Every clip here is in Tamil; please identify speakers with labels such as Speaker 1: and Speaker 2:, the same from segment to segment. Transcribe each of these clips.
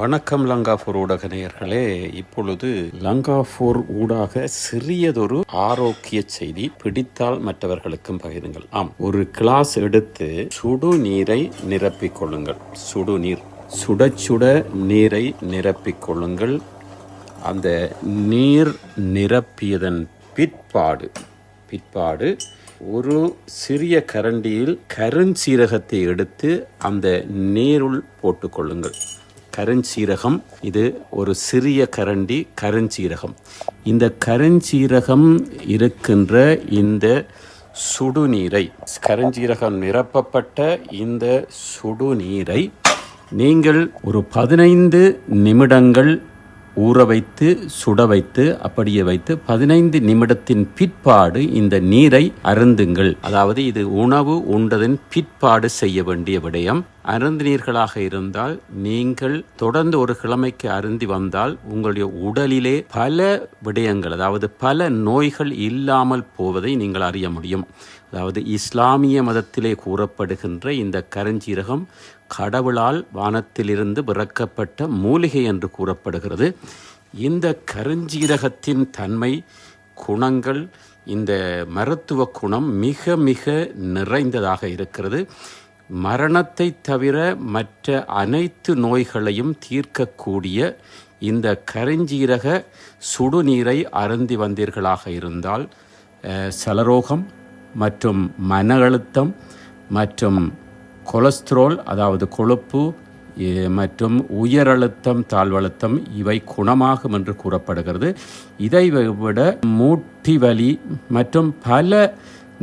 Speaker 1: வணக்கம் லங்காபூர் ஊடக நேயர்களே இப்பொழுது லங்காபூர் ஊடாக சிறியதொரு ஆரோக்கிய செய்தி பிடித்தால் மற்றவர்களுக்கும் பகிருங்கள். ஆம் ஒரு கிளாஸ் எடுத்து சுடு நீரை நிரப்பிக் கொள்ளுங்கள். சுடு நீர் சுட சுட நீரை நிரப்பிக் கொள்ளுங்கள். அந்த நீர் நிரப்பியதன் பிற்பாடு பிற்பாடு ஒரு சிறிய கரண்டியில் கருஞ்சீரகத்தை எடுத்து அந்த நீருள் போட்டுக்கொள்ளுங்கள் கருஞ்சீரகம் இது ஒரு சிறிய கரண்டி கருஞ்சீரகம். இந்த கருஞ்சீரகம் இருக்கின்ற இந்த சுடுநீரை கருஞ்சீரகம் நிரப்பப்பட்ட இந்த சுடுநீரை நீங்கள் ஒரு பதினைந்து நிமிடங்கள் ஊற வைத்து சுட வைத்து அப்படியே வைத்து பதினைந்து நிமிடத்தின் பிற்பாடு இந்த நீரை அருந்துங்கள். அதாவது இது உணவு உண்டதன் பிற்பாடு செய்ய வேண்டிய விடயம். அருந்தினீர்களாக இருந்தால் நீங்கள் தொடர்ந்து ஒரு கிழமைக்கு அருந்தி வந்தால் உங்களுடைய உடலிலே பல விடயங்கள் அதாவது பல நோய்கள் இல்லாமல் போவதை நீங்கள் அறிய முடியும். அதாவது இஸ்லாமிய மதத்திலே கூறப்படுகின்ற இந்த கருஞ்சீரகம் கடவுளால் வானத்திலிருந்து விறக்கப்பட்ட மூலிகை என்று கூறப்படுகிறது. இந்த கருஞ்சீரகத்தின் தன்மை குணங்கள் இந்த மருத்துவ குணம் மிக மிக நிறைந்ததாக இருக்கிறது. மரணத்தை தவிர மற்ற அனைத்து நோய்களையும் தீர்க்கக்கூடிய இந்த கருஞ்சீரக சுடுநீரை அருந்தி வந்தீர்களாக இருந்தால் சலரோகம் மற்றும் மன அழுத்தம் மற்றும் கொலஸ்ட்ரோல் அதாவது கொழுப்பு எ, மற்றும் உயரழுத்தம் தாழ்வழுத்தம் இவை குணமாகும் என்று கூறப்படுகிறது. இதை விட மூட்டி வலி மற்றும் பல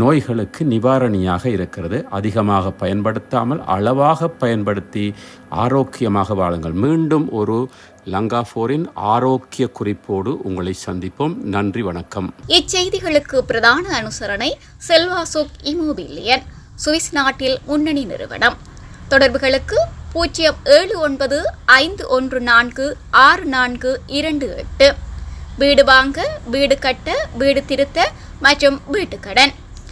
Speaker 1: நோய்களுக்கு நிவாரணியாக இருக்கிறது. அதிகமாக பயன்படுத்தாமல் அளவாக பயன்படுத்தி ஆரோக்கியமாக வாழுங்கள். மீண்டும் ஒரு லங்காஃபோரின் ஆரோக்கிய குறிப்போடு உங்களை சந்திப்போம். நன்றி வணக்கம்.
Speaker 2: இச்செய்திகளுக்கு பிரதான அனுசரணை செல்வாசோக் இமோபிலியன் சுவிஸ் நாட்டில் முன்னணி நிறுவனம். தொடர்புகளுக்கு பூஜ்ஜியம் ஏழு ஒன்பது ஐந்து ஒன்று நான்கு ஆறு நான்கு இரண்டு எட்டு. வீடு வாங்க வீடு கட்ட வீடு திருத்த மற்றும் வீட்டுக்கடன்.